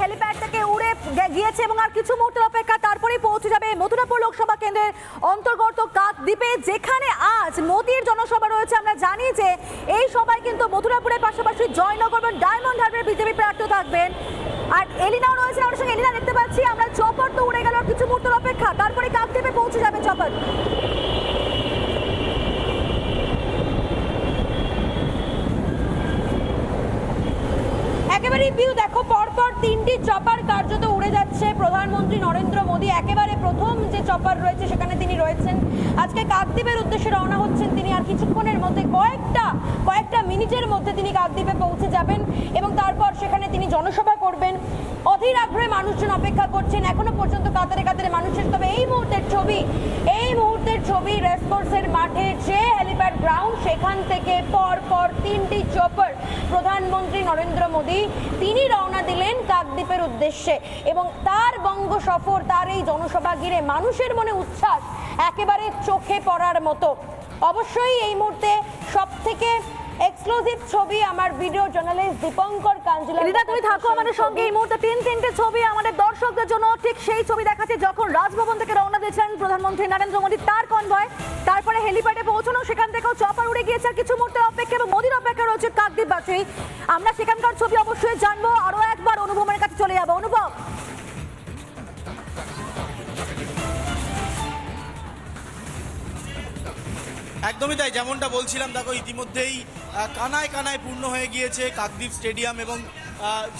Helipad থেকে উড়ে গিয়েছে এবং আর কিছু মুহূর্তের অপেক্ষা তারপরেই পৌঁছে যাবে মথুরাপুর লোকসভা কেন্দ্রের অন্তর্গত কাকদ্বীপে, যেখানে আজ মোদির জনসভা রয়েছে। আমরা জানি যে এই সভায় কিন্তু মথুরাপুরের পাশাপাশি জয়নগর ডায়মন্ড হারবারের বিজেপি প্রার্থী থাকবেন। আর এলিনাও রয়েছে আমাদের সঙ্গে এলিনা দেখতে পাচ্ছি। আমরা চপার তো উড়ে গেল কিছু মুহূর্তের অপেক্ষা। তারপরে কাকদ্বীপে পৌঁছে যাবে চপার। পিউ দেখো, পরপর তিনটি চপার কার্যত উড়ে যাচ্ছে। প্রধানমন্ত্রী নরেন্দ্র মোদী একেবারে প্রথম যে চপার রয়েছে, সেখানে তিনি রয়েছেন। আজকে কাকদ্বীপের উদ্দেশ্যে রওনা হচ্ছেন তিনি আর কিছুক্ষণের মধ্যে কয়েকটা কয়েকটা মিনিটের মধ্যে তিনি কাকদ্বীপে পৌঁছে যাবেন এবং তারপর সেখানে তিনি জনসভা করবেন। অধীর আগ্রহে মানুষজন অপেক্ষা করছেন। এখনও পর্যন্ত কাতারে কাতারে মানুষের। তবে এই মুহূর্তের ছবি, এই মুহূর্তের ছবি রেসকোর্সের মাঠে যে হেলিপ্যাড গ্রাউন্ড, সেখান থেকে পর পর তিনটি চপার প্রধানমন্ত্রী নরেন্দ্র মোদী, তিনি রওনা দিলেন কাকদ্বীপের উদ্দেশ্যে। এবং তার বঙ্গ সফর, তার এই জনসভা ঘিরে মানুষের মনে উচ্ছ্বাস একেবারে চোখে পড়ার মতো। অবশ্যই এই মুহূর্তে সব থেকে এক্সক্লুসিভ ছবি আমার ভিডিও জার্নালিস্ট দীপঙ্কর কাঞ্জিলা এলিনা তুমি থাকো আমাদের সঙ্গে। এই মুহূর্তে তিন তিনটে ছবি আমাদের দর্শকদের জন্য। ঠিক সেই ছবি দেখাচ্ছে যখন রাজভবন থেকে রওনা দিয়েছেন প্রধানমন্ত্রী নরেন্দ্র মোদী। তার কনভয় তারপরে হেলিপ্যাডে পৌঁছানো সেখান থেকেও চপার উড়ে গিয়েছে। আর কিছু মুহূর্তের অপেক্ষা এবং মোদীর অপেক্ষা রয়েছে কাকদ্বীপবাসী আমরা সেখানকার ছবি অবশ্যই জানব। আরও একবার অনুভবের কাছে চলে যাব। অনুভব। একদমই তাই যেমনটা বলছিলাম দেখো ইতিমধ্যেই কানায় কানায় পূর্ণ হয়ে গিয়েছে কাকদ্বীপ স্টেডিয়াম এবং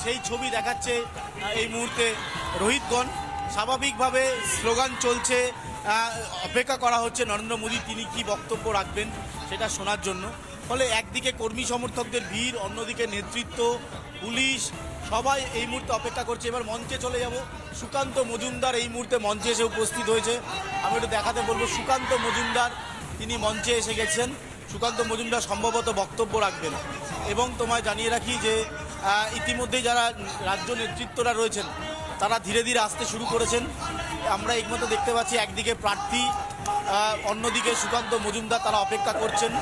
সেই ছবি দেখাচ্ছে এই মুহূর্তে রোহিতগণ। স্বাভাবিকভাবে স্লোগান চলছে অপেক্ষা করা হচ্ছে নরেন্দ্র মোদী, তিনি কি বক্তব্য রাখবেন সেটা শোনার জন্য। ফলে একদিকে কর্মী সমর্থকদের ভিড়, অন্যদিকে নেতৃত্ব, পুলিশ, সবাই এই মুহূর্তে অপেক্ষা করছে। এবার মঞ্চে চলে যাব সুকান্ত মজুমদার, এই মুহূর্তে মঞ্চে এসে উপস্থিত হয়েছে। আমি একটু দেখাতে বলব, সুকান্ত মজুমদার, তিনি মঞ্চে এসে গেছেন। সুকান্ত মজুমদার সম্ভবত বক্তব্য রাখবেন। এবং তোমায় জানিয়ে রাখি যে ইতিমধ্যেই যারা রাজ্য নেতৃত্বরা রয়েছেন, তারা ধীরে ধীরে আসতে শুরু করেছেন। আমরা এই মতো দেখতে পাচ্ছি একদিকে প্রার্থী অন্যদিকে সুকান্ত মজুমদার তারা অপেক্ষা করছেন।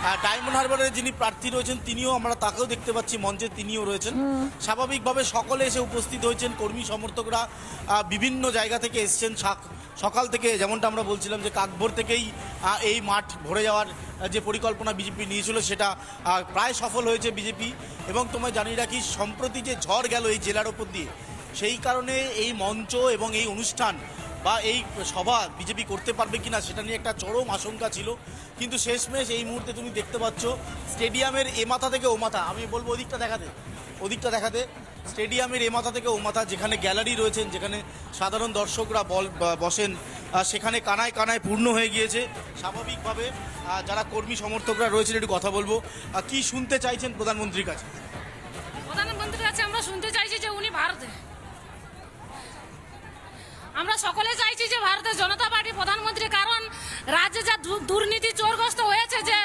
ডায়মন্ড হারবারের যিনি প্রার্থী রয়েছেন তিনিও আমরা তাকেও দেখতে পাচ্ছি মঞ্চে তিনিও রয়েছেন। স্বাভাবিকভাবে সকলে এসে উপস্থিত হয়েছেন কর্মী সমর্থকরা বিভিন্ন জায়গা থেকে এসছেন। সাক- সকাল থেকে যেমনটা আমরা বলছিলাম যে কাকভোর থেকেই এই মাঠ ভরে যাওয়ার যে পরিকল্পনা বিজেপি নিয়েছিল সেটা প্রায় সফল হয়েছে বিজেপি। এবং তোমায় জানিয়ে রাখি সম্প্রতি যে ঝড় গেল এই জেলার ওপর দিয়ে সেই কারণে এই মঞ্চ এবং এই অনুষ্ঠান বা এই সভা বিজেপি করতে পারবে কিনা সেটা নিয়ে একটা চরম আশঙ্কা ছিল। কিন্তু শেষমেশ এই মুহূর্তে তুমি দেখতে পাচ্ছ, স্টেডিয়ামের এ মাথা থেকে ও মাথা, আমি বলব ওদিকটা দেখাতে ওদিকটা দেখাতে, স্টেডিয়ামের এ মাথা থেকে ও মাথা, যেখানে গ্যালারি রয়েছেন যেখানে সাধারণ দর্শকরা বল বসেন সেখানে কানায় কানায় পূর্ণ হয়ে গিয়েছে। স্বাভাবিকভাবে যারা কর্মী সমর্থকরা রয়েছেন, একটু কথা বলব। কি শুনতে চাইছেন প্রধানমন্ত্রীর কাছে? প্রধানমন্ত্রীর কাছে আমরা শুনতে চাইছি যে উনি ভারতে আমরা সকলে চাইছি যে ভারতের জনতা পার্টি প্রধানমন্ত্রী, কারণ রাজ্যে যা দুর্নীতি চোরগ্রস্ত হয়েছে যে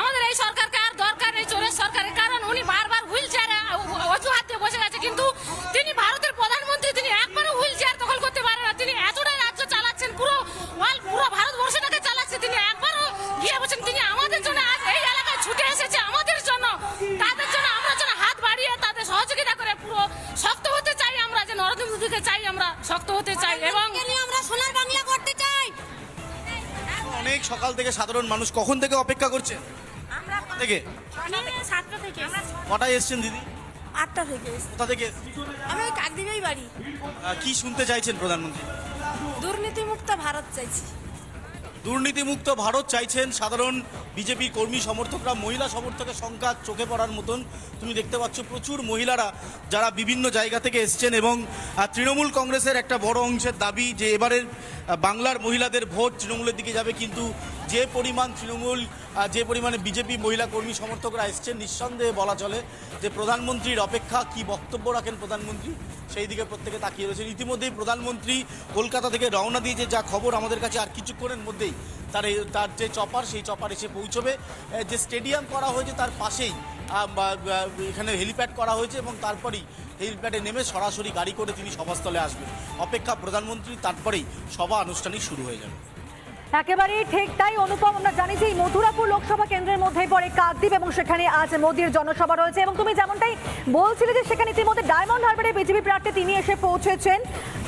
আমাদের এই সরকারকে আর দরকার নেই, চোরের সরকারের কারণ উনি বারবার হুইল চেয়ারে অজুহাত দিয়ে বসে গেছে। কিন্তু চাই এবং আমরা সোনার বাংলা করতে চাই। অনেক সকাল থেকে সাধারণ মানুষ কখন থেকে অপেক্ষা করছে? থেকে? সাতটা থেকে কটায় এসছেন দিদি? আটটা থেকে কোথা থেকে আমি ওই কাকদ্বীপেই বাড়ি। কি শুনতে চাইছেন প্রধানমন্ত্রী? দুর্নীতিমুক্ত ভারত চাইছি। দুর্নীতিমুক্ত ভারত চাইছেন সাধারণ বিজেপি কর্মী সমর্থকরা। মহিলা সমর্থকের সংখ্যা চোখে পড়ার মতন। তুমি দেখতে পাচ্ছ প্রচুর মহিলারা যারা বিভিন্ন জায়গা থেকে এসছেন এবং তৃণমূল কংগ্রেসের একটা বড় অংশের দাবি যে এবারের বাংলার মহিলাদের ভোট তৃণমূলের দিকে যাবে। কিন্তু যে পরিমাণ তৃণমূল যে পরিমাণে বিজেপি মহিলা কর্মী সমর্থকরা এসছেন, নিঃসন্দেহে বলা চলে যে প্রধানমন্ত্রীর অপেক্ষা কি বক্তব্য রাখেন প্রধানমন্ত্রী, সেই দিকে প্রত্যেকে তাকিয়ে রয়েছেন। ইতিমধ্যেই প্রধানমন্ত্রী কলকাতা থেকে রওনা দিয়েছে, যা খবর আমাদের কাছে আর কিছুক্ষণের মধ্যেই তার তার যে চপার, সেই চপার এসে পৌঁছবে। যে স্টেডিয়াম করা হয়েছে তার পাশেই এখানে হেলিপ্যাড করা হয়েছে এবং তারপরেই হেলিপ্যাডে নেমে সরাসরি গাড়ি করে তিনি সভাস্থলে আসবেন। অপেক্ষা প্রধানমন্ত্রী, তারপরেই সভা আনুষ্ঠানিক শুরু হয়ে যাবে। একেবারেই ঠিক তাই অনুপম, আমরা জানি যে মথুরাপুর লোকসভা কেন্দ্রের মধ্যেই পড়ে কাকদ্বীপ এবং সেখানে আজ মোদির জনসভা রয়েছে এবং তুমি যেমনটাই বলছিলে যে সেখানে ইতিমধ্যে ডায়মন্ড হারবারে বিজেপি প্রার্থী তিনি এসে পৌঁছেছেন।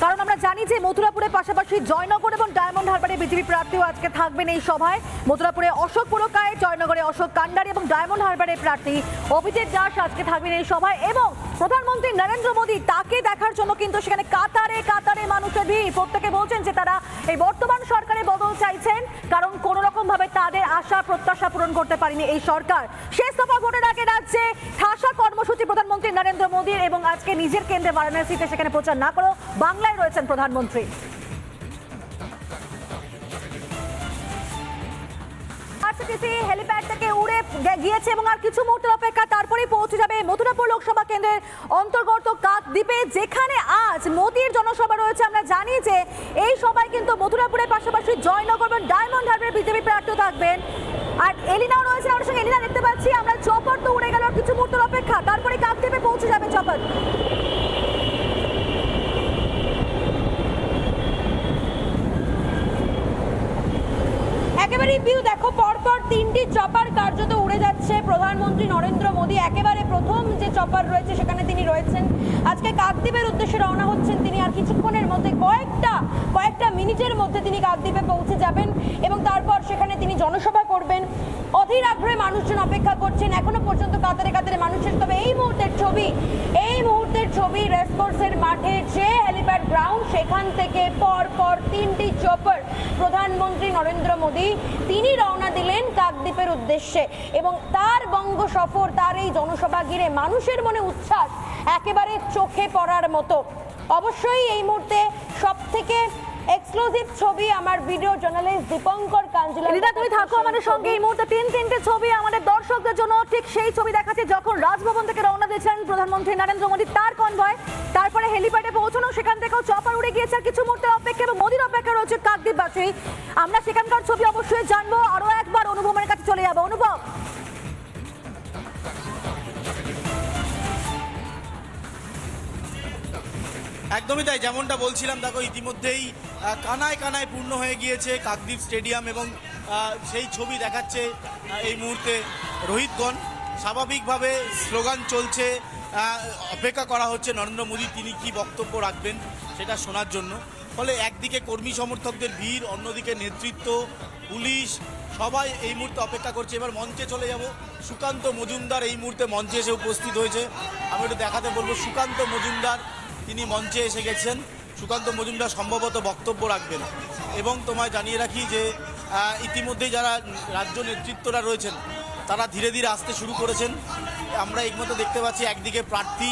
কারণ আমরা জানি যে মথুরাপুরের পাশাপাশি জয়নগর এবং ডায়মন্ড হারবারে বিজেপি প্রার্থীও আজকে থাকবেন এই সভায়। মথুরাপুরে অশোক পুরকায়, জয়নগরে অশোক কান্ডারি এবং ডায়মন্ড হারবারের প্রার্থী অভিজিৎ দাস আজকে থাকবেন এই সভায় এবং প্রধানমন্ত্রী নরেন্দ্র মোদী তাকে দেখার জন্য কিন্তু সেখানে কাতারে কাতারে মানুষের ভিড়। প্রত্যেকে বলছেন যে তারা এই বর্তমান সরকারের বদল চাইছেন, কারণ কোন রকম ভাবে তাদের আশা, প্রত্যাশা পূরণ করতে পারেনি এই সরকার। শেষ দফা ভোটের আগে রাজ্যে ঠাসা কর্মসূচি প্রধানমন্ত্রী নরেন্দ্র মোদীর এবং আজকে নিজের কেন্দ্রে বারাণসীতে সেখানে প্রচার না করেও বাংলায় রয়েছেন প্রধানমন্ত্রী। হেলিপ্যাড থেকে উড়ে গিয়েছে এবং আর কিছু মুহূর্তের অপেক্ষা তারপরেই পৌঁছে যাবে মথুরাপুর লোকসভা কেন্দ্রের অন্তর্গত কাকদ্বীপে, যেখানে আজ মোদির জনসভা রয়েছে। আমরা জানি যে এই সভায় কিন্তু মথুরাপুরের পাশাপাশি জয়নগর ডায়মন্ড হারবারের বিজেপি প্রার্থী থাকবেন। আর এলিনাও রয়েছে আমাদের সঙ্গে এলিনা দেখতে পাচ্ছি। আমরা চপর তো উড়ে গেল কিছু মুহূর্তের অপেক্ষা। তারপরে কাকদ্বীপে পৌঁছে যাবে চপর একেবারে ভিউ দেখো, পরপর তিনটি চপার কার্যত উড়ে যাচ্ছে। প্রধানমন্ত্রী নরেন্দ্র মোদী একেবারে প্রথম যে চপার রয়েছে, সেখানে তিনি রয়েছেন। আজকে কাকদ্বীপের উদ্দেশ্যে রওনা হচ্ছেন তিনি আর কিছুক্ষণের মধ্যে কয়েকটা কয়েকটা মিনিটের মধ্যে তিনি কাকদ্বীপে পৌঁছে যাবেন এবং তারপর সেখানে তিনি জনসভা করবেন। অধীর আগ্রহে মানুষজন অপেক্ষা করছেন। এখনও পর্যন্ত কাতারে কাতারে মানুষের, তবে এই মুহূর্তের ছবি, এই মুহূর্তের ছবি রেসকোর্সের মাঠে যে হেলিপ্যাড গ্রাউন্ড, সেখান থেকে পর পর তিনটি চপার প্রধানমন্ত্রী নরেন্দ্র মোদী, তিনি রওনা দিলেন কাকদ্বীপের উদ্দেশ্যে এবং তার বঙ্গ সফর, তার এই জনসভা ঘিরে মানুষের মনে উচ্ছ্বাস একেবারে চোখে পড়ার মতো। অবশ্যই এই মুহূর্তে সব থেকে এক্সক্লুসিভ ছবি আমার ভিডিও জার্নালিস্ট দীপঙ্কর কাঞ্জিলা এলিনা তুমি থাকো আমাদের সঙ্গে। এই মুহূর্তে তিন তিনটে ছবি আমাদের দর্শকদের জন্য। ঠিক সেই ছবি দেখাচ্ছে যখন রাজভবন থেকে রওনা দিয়েছেন প্রধানমন্ত্রী নরেন্দ্র মোদী তার কনভয় তারপরে হেলিপ্যাডে পৌঁছানো সেখান থেকেও চপার উড়ে গিয়েছে আর কিছু মুহূর্তের অপেক্ষা এবং মোদীর অপেক্ষা রয়েছে কাকদ্বীপবাসী আমরা সেখানকার ছবি অবশ্যই জানব। আরও একবার অনুভবের কাছে চলে যাব। অনুভব। একদমই তাই যেমনটা বলছিলাম দেখো ইতিমধ্যেই কানায় কানায় পূর্ণ হয়ে গিয়েছে কাকদ্বীপ স্টেডিয়াম এবং সেই ছবি দেখাচ্ছে এই মুহূর্তে রোহিতগণ। স্বাভাবিকভাবে স্লোগান চলছে অপেক্ষা করা হচ্ছে নরেন্দ্র মোদী, তিনি কি বক্তব্য রাখবেন সেটা শোনার জন্য। ফলে একদিকে কর্মী সমর্থকদের ভিড়, অন্যদিকে নেতৃত্ব, পুলিশ, সবাই এই মুহূর্তে অপেক্ষা করছে। এবার মঞ্চে চলে যাব। সুকান্ত মজুমদার এই মুহূর্তে মঞ্চে এসে উপস্থিত হয়েছে। আমি একটু দেখাতে বলব, সুকান্ত মজুমদার, তিনি মঞ্চে এসে গেছেন। সুকান্ত মজুমদার সম্ভবত বক্তব্য রাখবেন। এবং তোমায় জানিয়ে রাখি যে ইতিমধ্যে যারা রাজ্য নেতৃত্বরা রয়েছেন, তারা ধীরে ধীরে আসতে শুরু করেছেন। আমরা এই মতো দেখতে পাচ্ছি একদিকে প্রার্থী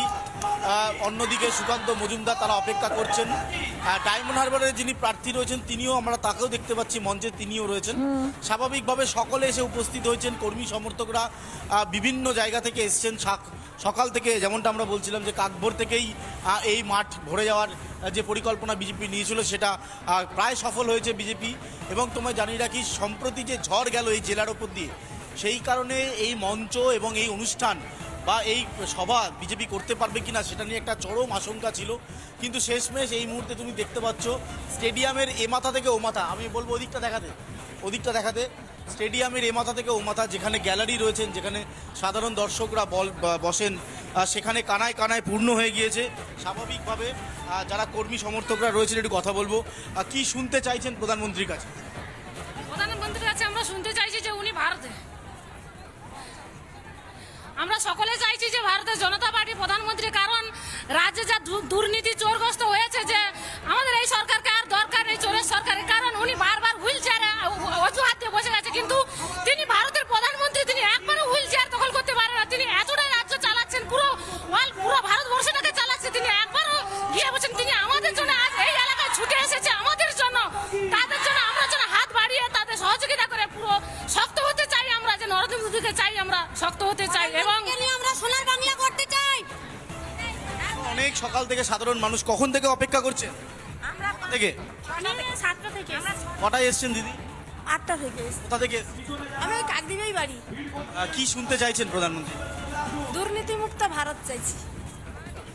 অন্যদিকে সুকান্ত মজুমদার তারা অপেক্ষা করছেন। ডায়মন্ড হারবারের যিনি প্রার্থী রয়েছেন তিনিও আমরা তাকেও দেখতে পাচ্ছি মঞ্চে তিনিও রয়েছেন। স্বাভাবিকভাবে সকলে এসে উপস্থিত হয়েছেন কর্মী সমর্থকরা বিভিন্ন জায়গা থেকে এসছেন। সকাল থেকে যেমনটা আমরা বলছিলাম যে কাকভোর থেকেই এই মাঠ ভরে যাওয়ার যে পরিকল্পনা বিজেপি নিয়েছিল সেটা প্রায় সফল হয়েছে বিজেপি। এবং তোমায় জানিয়ে রাখি সম্প্রতি যে ঝড় গেল এই জেলার ওপর দিয়ে সেই কারণে এই মঞ্চ এবং এই অনুষ্ঠান বা এই সভা বিজেপি করতে পারবে কিনা সেটা নিয়ে একটা চরম আশঙ্কা ছিল। কিন্তু শেষমেশ এই মুহূর্তে তুমি দেখতে পাচ্ছ, স্টেডিয়ামের এ মাথা থেকে ও মাথা। আমি বলব ওদিকটা দেখাতে ওদিকটা দেখাতে। স্টেডিয়ামের এ মাথা থেকে ও মাথা, যেখানে গ্যালারি রয়েছেন, যেখানে সাধারণ দর্শকরা বল বসেন সেখানে কানায় কানায় পূর্ণ হয়ে গিয়েছে। স্বাভাবিকভাবে যারা কর্মী সমর্থকরা রয়েছেন, একটু কথা বলব। কি শুনতে চাইছেন প্রধানমন্ত্রীর কাছে? প্রধানমন্ত্রীর কাছে আমরা শুনতে চাইছি যে উনি ভারতে আমরা সকলে চাইছি যে ভারতের জনতা পার্টি প্রধানমন্ত্রী, কারণ রাজ্যে যা দুর্নীতি চোরগ্রস্ত হয়েছে যে আমাদের এই সরকারকে আর দরকার নেই চোরের সরকারের, কারণ উনি বারবার হুইল চেয়ারে অজুহাত দিয়ে বসে গেছে। কিন্তু তিনি ভারতের প্রধানমন্ত্রী, তিনি একবারও হুইল চেয়ার দখল করতে পারেন না। তিনি এতটাই সকাল থেকে সাধারণ মানুষ কখন থেকে অপেক্ষা করছেন থেকে? সাতটা থেকে। কটায় এসছেন দিদি? আটটা থেকে। কোথা থেকে? আমি ওই বাড়ি। কি শুনতে চাইছেন প্রধানমন্ত্রী? দুর্নীতিমুক্ত ভারত চাইছি।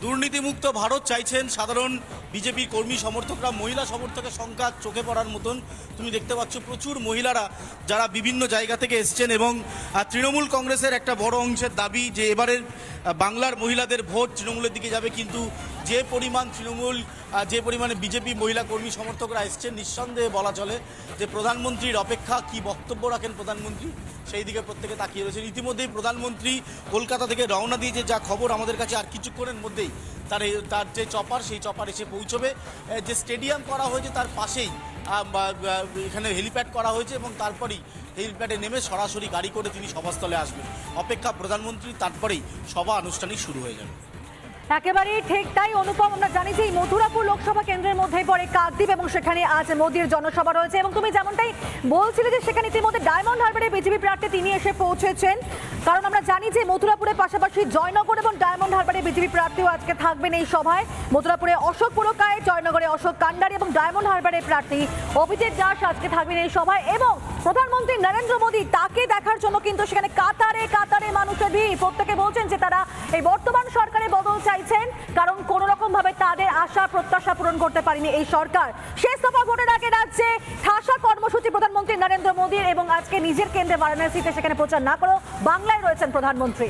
দুর্নীতিমুক্ত ভারত চাইছেন সাধারণ বিজেপি কর্মী সমর্থকরা মহিলা সমর্থকের সংখ্যা চোখে পড়ার মতন। তুমি দেখতে পাচ্ছ প্রচুর মহিলারা যারা বিভিন্ন জায়গা থেকে এসছেন এবং তৃণমূল কংগ্রেসের একটা বড় অংশের দাবি যে এবারের বাংলার মহিলাদের ভোট তৃণমূলের দিকে যাবে, কিন্তু যে পরিমাণ তৃণমূল যে পরিমাণে বিজেপি মহিলা কর্মী সমর্থকরা এসছেন, নিঃসন্দেহে বলা চলে যে প্রধানমন্ত্রীর অপেক্ষা কি বক্তব্য রাখেন প্রধানমন্ত্রী? সেই দিকে প্রত্যেকে তাকিয়ে রয়েছেন। ইতিমধ্যেই প্রধানমন্ত্রী কলকাতা থেকে রওনা দিয়েছে, যা খবর আমাদের কাছে আর কিছুক্ষণের মধ্যেই তার তার যে চপার, সেই চপার এসে পৌঁছবে। যে স্টেডিয়াম করা হয়েছে, তার পাশেই এখানে হেলিপ্যাড করা হয়েছে এবং তারপরেই হেলিপ্যাডে নেমে সরাসরি গাড়ি করে তিনি সভাস্থলে আসবেন। অপেক্ষা প্রধানমন্ত্রী তারপরেই সভা আনুষ্ঠানিক শুরু হয়ে যাবে। একেবারেই ঠিক তাই, অনুপম, আমরা জানি যে মথুরাপুর লোকসভা কেন্দ্রের মধ্যেই পড়ে কাকদ্বীপ এবং সেখানে আজ মোদীর জনসভা রয়েছে এবং তুমি যেমনটাই বলছিলে যে সেখানে ইতিমধ্যে ডায়মন্ড হারবারে বিজেপি প্রার্থী তিনি এসে পৌঁছেছেন। কারণ আমরা জানি যে মথুরাপুরের পাশাপাশি জয়নগর এবং ডায়মন্ড হারবারে বিজেপি প্রার্থীও আজকে থাকবেন এই সভায়। মথুরাপুরে অশোক পুরকায়, জয়নগরে অশোক কান্ডারি এবং ডায়মন্ড হারবারের প্রার্থী অভিজিৎ দাস আজকে থাকবেন এই সভায় এবং প্রধানমন্ত্রী নরেন্দ্র মোদী তাকে দেখার জন্য কিন্তু সেখানে কাতারে কাতারে মানুষের ভিড়। প্রত্যেকে বলছেন যে তারা এই বর্তমান সরকারে বদল চাইছেন, কারণ কোন রকম ভাবে তাদের আশা, প্রত্যাশা পূরণ করতে পারেনি এই সরকার। শেষ দফা ভোটের আগে রাজ্যে ঠাসা কর্মসূচি প্রধানমন্ত্রী নরেন্দ্র মোদীর এবং আজকে নিজের কেন্দ্রে বারাণসীতে সেখানে প্রচার না করেও বাংলায় রয়েছেন প্রধানমন্ত্রী।